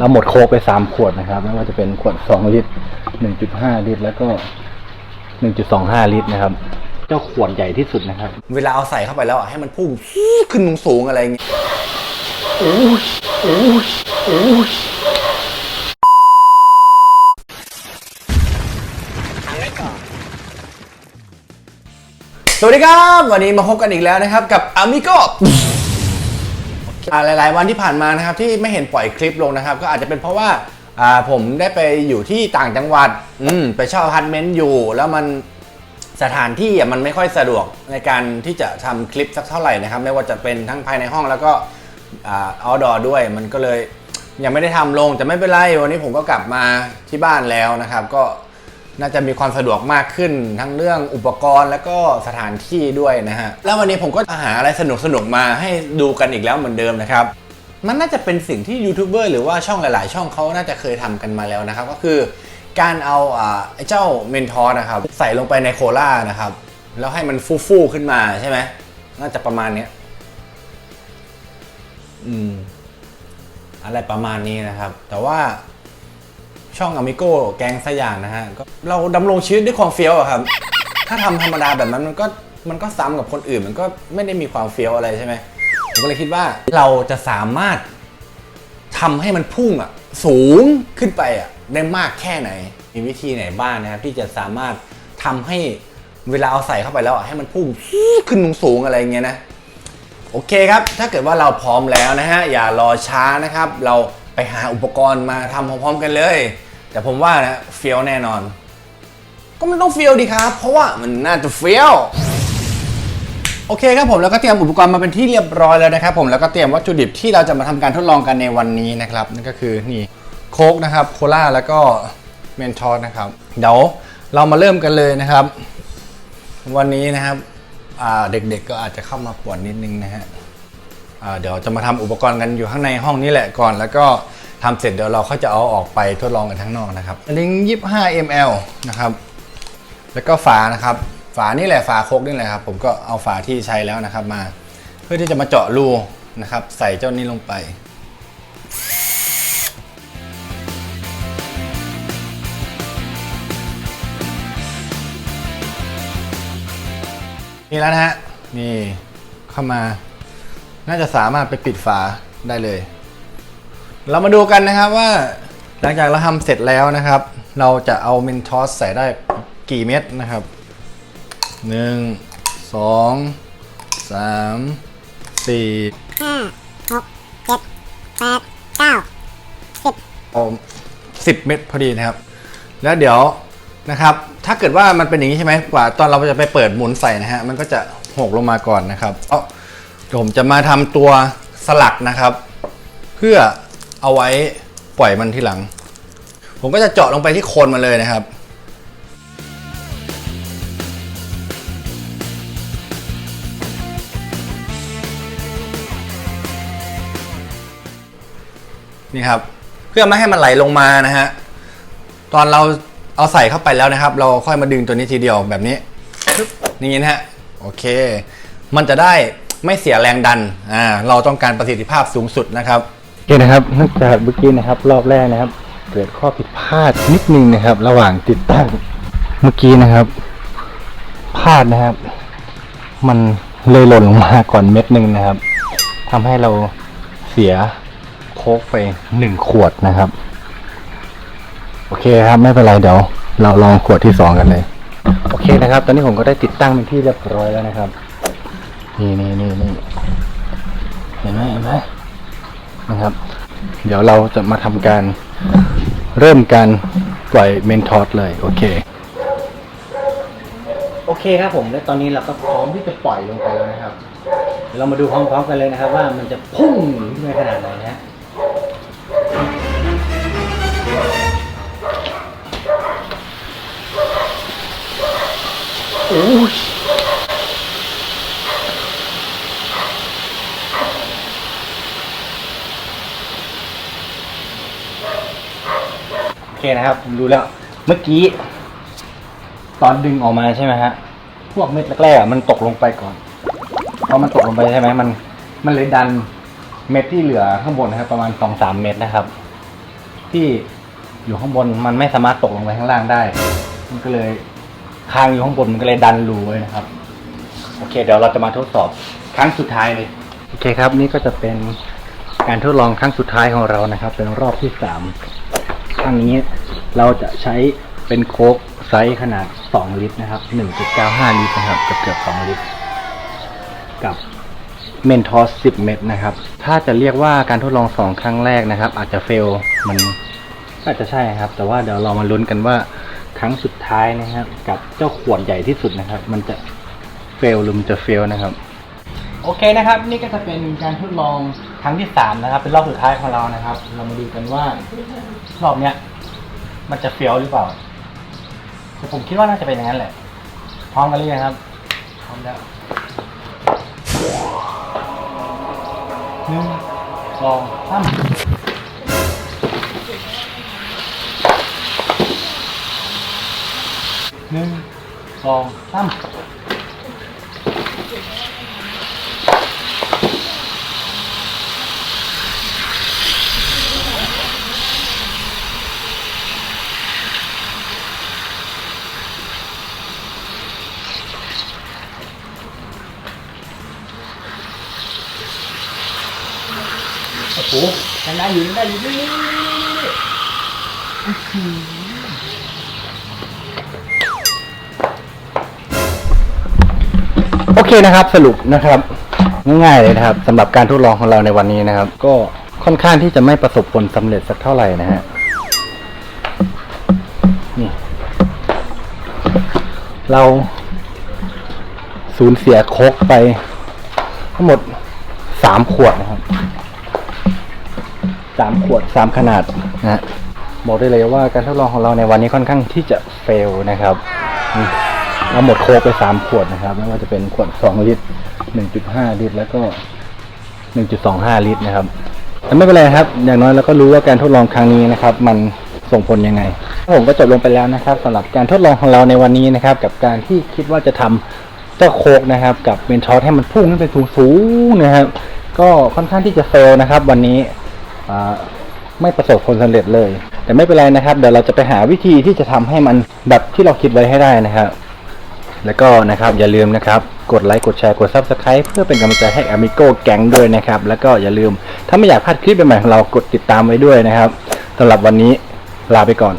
เราหมดโคกไปสามขวดนะครับ ไม่ว่าจะเป็นขวดสองลิตรหนึ่งจุดห้าลิตร แล้วก็หนึ่งจุดสองห้าลิตรนะครับ เจ้าขวดใหญ่ที่สุดนะครับ เวลาเอาใส่เข้าไปแล้วอะให้มันพุ่งขึ้นสูงๆอะไรอย่างเงี้ยสวัสดีครับ วันนี้มาพบกันอีกแล้วนะครับ กับ Amigo อ่า หลาย ๆ วันที่ผ่านมานะครับที่ไม่เห็นปล่อยคลิปลงนะครับ ก็อาจจะเป็นเพราะว่าอ่าผมได้ไปอยู่ที่ต่างจังหวัดอืมไปเช่าอพาร์ตเมนต์อยู่ แล้วมันสถานที่อะมันไม่ค่อยสะดวกในการที่จะทำคลิปสักเท่าไหร่นะครับ ไม่ว่าจะเป็นทั้งภายในห้องแล้วก็อ่า outdoor ด้วยมันก็เลยยังไม่ได้ทำลงแต่ไม่เป็นไรวันนี้ผมก็กลับมาที่บ้านแล้วนะครับ ก็ น่าจะมีความสะดวกมากขึ้น ทั้งเรื่องอุปกรณ์แล้วก็สถานที่ด้วยนะฮะ แล้ววันนี้ผมก็หาอะไรสนุกๆมาให้ดูกันอีกแล้วเหมือนเดิมนะครับ มันน่าจะเป็นสิ่งที่ยูทูบเบอร์หรือว่าช่องหลาย ๆ ช่องเขาน่าจะเคยทำกันมาแล้วนะครับ ก็คือการเอาไอ้เจ้าเมนทอสนะครับ ใส่ลงไปในโคลานะครับ แล้วให้มันฟูๆขึ้นมาใช่ไหมน่าจะประมาณเนี้ยอืมอะไรประมาณนี้นะครับ แต่ว่า ช่องอ m มิโก้แกงสยามนะฮะก็เราดำรงชีวิตด้วยความเฟี้ยวอะครับ ถ้าทำธรรมดาแบบนั้นมันก็มันก็ซ้ำกับคนอื่น มันก็ไม่ได้มีความเฟี้ยวอะไรใช่ไหมผมก็เลยคิดว่าเราจะสามารถทำให้มันพุ่งอะสูงขึ้นไปอะได้มากแค่ไหน มีวิธีไหนบ้างนะครับ ที่จะสามารถทำให้เวลาเอาใส่เข้าไปแล้วอะให้มันพุ่งขึ้นสูงๆอะไรเงี้ยนะโอเคครับ ถ้าเกิดว่าเราพร้อมแล้วนะฮะ อย่ารอช้านะครับ เราไปหาอุปกรณ์มาทำพร้อมๆกันเลย แต่ผมว่านะเฟี้ยวแน่นอน ก็มันต้องเฟี้ยวดีครับ เพราะว่ามันน่าจะเฟี้ยวโอเคครับผมแล้วก็เตรียมอุปกรณ์มาเป็นที่เรียบร้อยแล้วนะครับผมแล้วก็เตรียมวัตถุดิบที่เราจะมาทำการทดลองกันในวันนี้นะครับนั่นก็คือนี่โค้กนะครับโคลาแล้วก็เมนทอสนะครับเดี๋ยวเรามาเริ่มกันเลยนะครับ วันนี้นะครับเด็กๆก็อาจจะเข้ามาปวนนิดนึงนะฮะเดี๋ยวจะมาทำอุปกรณ์กันอยู่ข้างในห้องนี้แหละก่อน แล้วก็ ทำเสร็จเดี๋ยวเราเขาจะเอาออกไปทดลองกันข้างนอกนะครับลิง25 ml นะครับ แล้วก็ฝานะครับ ฝานี่แหละฝาโคกนี่แหละครับ ผมก็เอาฝาที่ใช้แล้วนะครับมา เพื่อที่จะมาเจาะรูนะครับ ใส่เจ้านี้ลงไป นี่แล้วนะฮะ นี่เข้ามา น่าจะสามารถไปปิดฝาได้เลย เรามาดูกันนะครับว่าหลังจากเราทำเสร็จแล้วนะครับ เราจะเอาเมนทอสใส่ได้กี่เม็ดนะครับหนึ่งสองสามสี่ห้าหกเจ็ดแปดเก้าสิบเอาสิบเม็ดพอดีนะครับ แล้วเดี๋ยวนะครับ ถ้าเกิดว่ามันเป็นอย่างนี้ใช่ไหมกว่า ตอนเราจะไปเปิดหมุนใส่นะฮะมันก็จะหกลงมาก่อนนะครับเอ้าเดี๋ยวผมจะมาทำตัวสลักนะครับ เพื่อ เอาไว้ปล่อยมันทีหลัง ผมก็จะเจาะลงไปที่โคนมันเลยนะครับนี่ครับเพื่อไม่ให้มันไหลลงมานะฮะตอนเราเอาใส่เข้าไปแล้วนะครับ เราค่อยมาดึงตัวนี้ทีเดียวแบบนี้นี่นะฮะโอเค มันจะได้ไม่เสียแรงดันอ่าเราต้องการประสิทธิภาพสูงสุดนะครับ คนะครับนองจากเมื่อกี้นะครับ รอบแรกนะครับ เกิดข้อผิดพลาดนิดนึงนะครับ ระหว่างติดตั้งเมื่อกี้นะครับพลาดนะครับ มันเลยหล่นลงมาก่อนเม็ดหนึ่งนะครับทำให้เราเสียโค้กไปหนึ่งขวดนะครับ โอเคครับไม่เป็นไรเดี๋ยว เราลองขวดที่สองกันเลย โอเคนะครับ ตอนนี้ผมก็ได้ติดตั้งเป็นที่เรียบร้อยแล้วนะครับ นี่นี่นี่นี่เห็นไหมเห็นไหม นะครับ เดี๋ยวเราจะมาทำการเริ่มการปล่อยเมนทอสเลย โอเค โอเคครับผมและตอนนี้เราก็พร้อมที่จะปล่อยลงไปแล้วนะครับเดี๋ยวเรามาดูพร้อมๆกันเลยนะครับ ว่ามันจะพุ่งขึ้นไปขนาดไหนนะฮะโอ้ยโอ เคนะครับ ผมดูแล้ว เมื่อกี้ ตอนดึงออกมาใช่ไหมฮะ พวกเม็ดแรกๆอะมันตกลงไปก่อนพอมันตกลงไปใช่ไหมมัน มันเลยดันเม็ดที่เหลือข้างบนนะครับ ประมาณสองสามเม็ดนะครับ ที่อยู่ข้างบนมันไม่สามารถตกลงไปข้างล่างได้ มันก็เลยค้างอยู่ข้างบนมันก็เลยดันรูไว้นะครับ โอเค เดี๋ยวเราจะมาทดสอบครั้งสุดท้ายเลย โอเคครับ นี่ก็จะเป็นการทดลองครั้งสุดท้ายของเรานะครับ เป็นรอบที่สาม ครั้งนี้เราจะใช้เป็นโค้กไซส์ขนาด 2 ลิตรนะครับ 1.95 ลิตรนะครับเกือบเกือบ2ลิตร กับเมนทอส 10 เม็ดนะครับ ถ้าจะเรียกว่าการทดลอง 2 ครั้งแรกนะครับ อาจจะเฟลมันอาจจะใช่ครับ แต่ว่าเดี๋ยวเรามาลุ้นกันว่าครั้งสุดท้ายนะครับ กับเจ้าขวดใหญ่ที่สุดนะครับ มันจะเฟลหรือมันจะเฟลนะครับ โอเคนะครับ นี่ก็จะเป็นการทดลองครั้งที่สามนะครับ เป็นรอบสุดท้ายของเรานะครับ เรามาดูกันว่ารอบเนี้ยมันจะเฟี้ยวหรือเปล่าแต่ผมคิดว่าน่าจะเป็นอย่างนั้นแหละ พร้อมกันหรือยังครับ พร้อมแล้วหนึ่งสองสามหนึ่งสองสาม โอ้ยได้อยู่ได้อยู่นี่โอเคนะครับสรุปนะครับ ง่ายๆเลยนะครับสำหรับการทดลองของเราในวันนี้นะครับ ก็ค่อนข้างที่จะไม่ประสบผลสำเร็จสักเท่าไหร่นะฮะนี่เราสูญเสียโคกไป ทั้งหมดสามขวดนะครับ สามขวดสามขนาดนะฮะบอกได้เลยว่าการทดลองของเราในวันนี้ค่อนข้างที่จะเฟลนะครับเราหมดโคกไปสามขวดนะครับไม่ว่าจะเป็นขวดสองลิตรหนึ่งจุดห้าลิตร แล้วก็หนึ่งจุดสองห้าลิตรนะครับแต่ไม่เป็นไรครับ อย่างน้อยเราก็รู้ว่าการทดลองครั้งนี้นะครับ มันส่งผลยังไงผมก็จบลงไปแล้วนะครับสำหรับการทดลองของเราในวันนี้นะครับ กับการที่คิดว่าจะทำเจ้าโคกนะครับ กับเมนทอสให้มันพุ่งขึ้นไปสูงๆนะครับ ก็ค่อนข้างที่จะเฟลนะครับ วันนี้ ไม่ประสบผลสำเร็จเลย แต่ไม่เป็นไรนะครับ เดี๋ยวเราจะไปหาวิธีที่จะทำให้มันแบบที่เราคิดไว้ให้ได้นะครับ แล้วก็นะครับอย่าลืมนะครับ กดไลค์กดแชร์กด Subscribe เพื่อเป็นกำลังใจให้อมิโก้แก๊งด้วยนะครับ แล้วก็อย่าลืมถ้าไม่อยากพลาดคลิปใหม่ๆของเรากดติดตามไว้ด้วยนะครับสำหรับวันนี้ลาไปก่อน